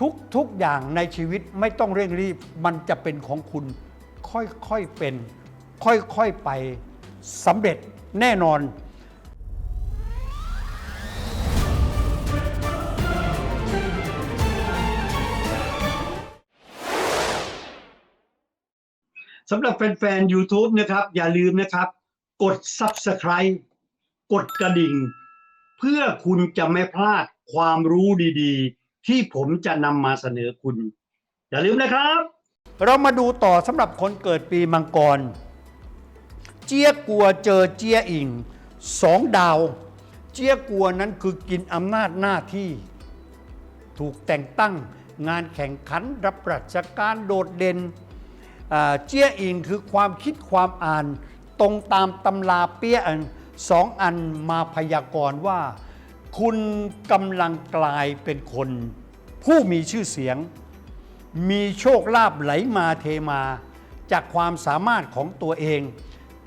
ทุกทุกอย่างในชีวิตไม่ต้องเร่งรีบ มันจะเป็นของคุณค่อยๆเป็น ค่อยๆไปสำเร็จแน่นอนสำหรับแฟนๆ YouTube นะครับ อย่าลืมนะครับ กด Subscribe กดกระดิ่ง เพื่อคุณจะไม่พลาดความรู้ดีๆ ที่ผมจะนำมาเสนอคุณ อย่าลืมนะครับ เรามาดูต่อสำหรับคนเกิดปีมังกร เจี๊ยกัวเจอเจี๊ยอิงสองดาว เจี๊ยกัวนั้นคือกินอำนาจหน้าที่ ถูกแต่งตั้งงานแข่งขันรับราชการโดดเด่นเจี๊ยอิงคือความคิดความอ่าน ตรงตามตำราเปี้ยอันสองอันมาพยากรณ์ว่า คุณกำลังกลายเป็นคน ผู้มีชื่อเสียง มีโชคลาภไหลมาเทมา จากความสามารถของตัวเอง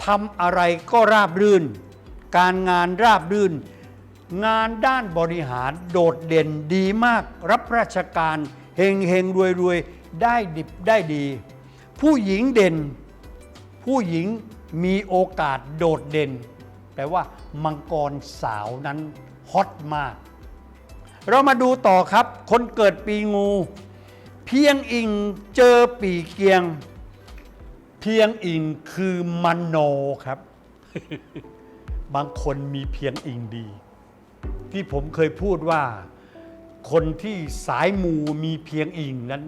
ทำอะไรก็ราบรื่น การงานราบรื่น งานด้านบริหารโดดเด่นดีมาก รับราชการเฮงเฮงรวยรวยได้ดิบได้ดี ผู้หญิงเด่น ผู้หญิงมีโอกาสโดดเด่น แปลว่ามังกรสาวนั้น ฮอตมาก เรามาดูต่อครับ คนเกิดปีงู เพียงอิงเจอปีเกียง เพียงอิงคือมโนครับ บางคนมีเพียงอิงดี ที่ผมเคยพูดว่า คนที่สายมูมีเพียงอิงนั้น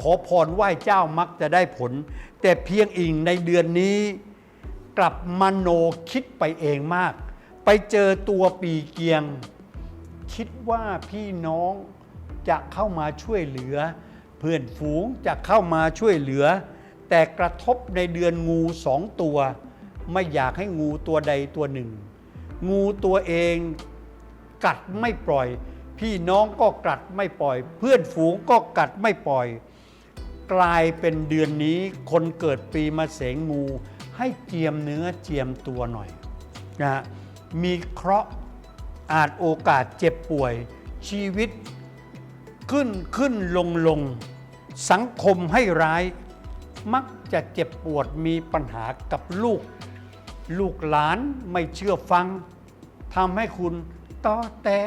ขอพรไหว้เจ้ามักจะได้ผล แต่เพียงอิงในเดือนนี้ กลับมโนคิดไปเองมาก ไปเจอตัวปีเกียง คิดว่าพี่น้องจะเข้ามาช่วยเหลือ เพื่อนฝูงจะเข้ามาช่วยเหลือ แต่กระทบในเดือนงูสองตัว ไม่อยากให้งูตัวใดตัวหนึ่ง งูตัวเองกัดไม่ปล่อย พี่น้องก็กัดไม่ปล่อย เพื่อนฝูงก็กัดไม่ปล่อย กลายเป็นเดือนนี้คนเกิดปีมะเสงงู ให้เจียมเนื้อเจียมตัวหน่อยนะฮะ มีเคราะห์อาจโอกาสเจ็บป่วย ชีวิตขึ้นขึ้นลงลง สังคมให้ร้าย มักจะเจ็บปวดมีปัญหากับลูก ลูกหลานไม่เชื่อฟังทำให้คุณต้อแต่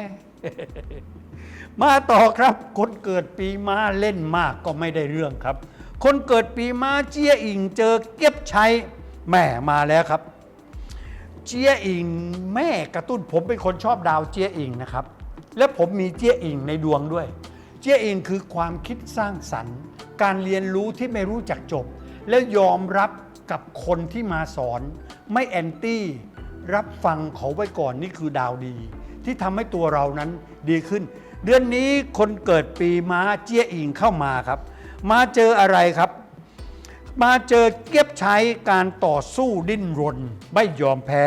มาต่อครับ คนเกิดปีม้าเล่นมากก็ไม่ได้เรื่องครับ คนเกิดปีม้าเจียอิงเจอเก็บใช้แม่มาแล้วครับ เจียอิงแม่กระตุ้นผมเป็นคนชอบดาวเจียอิงนะครับ และผมมีเจียอิงในดวงด้วย เจียอิงคือความคิดสร้างสรรค์ การเรียนรู้ที่ไม่รู้จักจบ แล้วยอมรับกับคนที่มาสอน ไม่แอนตี้รับฟังเขาไว้ก่อนนี่คือดาวดี ที่ทำให้ตัวเรานั้นดีขึ้น เดือนนี้คนเกิดปีม้าเจียอิงเข้ามาครับ มาเจออะไรครับ มาเจอเก็บใช้การต่อสู้ดิ้นรน ไม่ยอมแพ้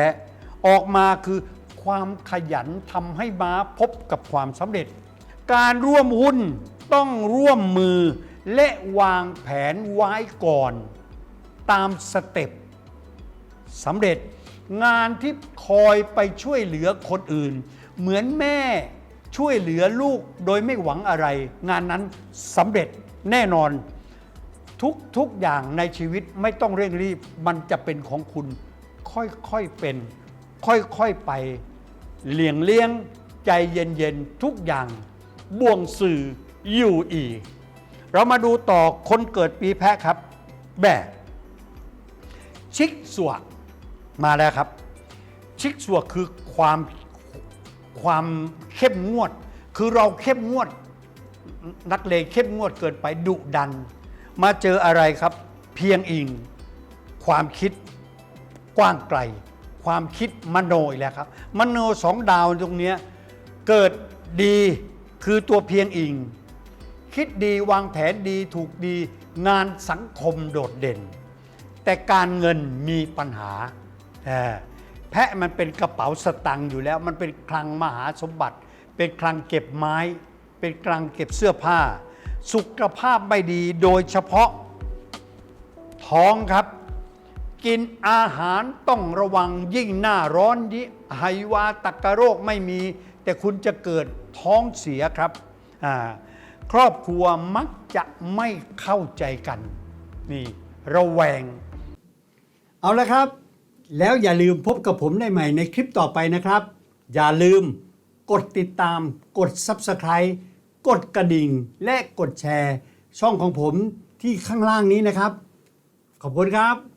ออกมาคือความขยันทำให้ม้าพบกับความสำเร็จ การร่วมหุ้นต้องร่วมมือและวางแผนไว้ก่อน ตามสเต็ปสำเร็จงานที่คอยไปช่วยเหลือคนอื่น เหมือนแม่ช่วยเหลือลูกโดยไม่หวังอะไร งานนั้นสำเร็จแน่นอน ทุกทุกอย่างในชีวิตไม่ต้องเร่งรีบ มันจะเป็นของคุณค่อยๆเป็น ค่อยๆไปเลี่ยงเลี้ยง ใจเย็นๆ ทุกอย่าง บ่วงสื่ออยู่อีก เรามาดูต่อคนเกิดปีแพะครับ แบบชิกสัวมาแล้วครับ ชิกสัวคือความความเข้มงวด คือเราเข้มงวด นักเลงเข้มงวดเกินไปดุดัน มาเจออะไรครับ เพียงอิง ความคิดกว้างไกล ความคิดมโนอีกแล้วครับ มโนสองดาวตรงนี้เกิดดีคือตัวเพียงอิง คิดดีวางแผนดีถูกดีงานสังคมโดดเด่น แต่การเงินมีปัญหา แพะมันเป็นกระเป๋าสตังค์อยู่แล้ว มันเป็นคลังมหาสมบัติ เป็นคลังเก็บไม้ เป็นคลังเก็บเสื้อผ้า สุขภาพไม่ดีโดยเฉพาะท้องครับ กินอาหารต้องระวังยิ่งหน้าร้อนยิไหวาตักกะโรคไม่มี แต่คุณจะเกิดท้องเสียครับ ครอบครัวมักจะไม่เข้าใจกันนี่ระแวง เอาละครับ แล้วอย่าลืมพบกับผมได้ใหม่ในคลิปต่อไปนะครับ อย่าลืมกดติดตามกด Subscribe กดกระดิ่งและกดแชร์ ช่องของผมที่ข้างล่างนี้นะครับ ขอบคุณครับ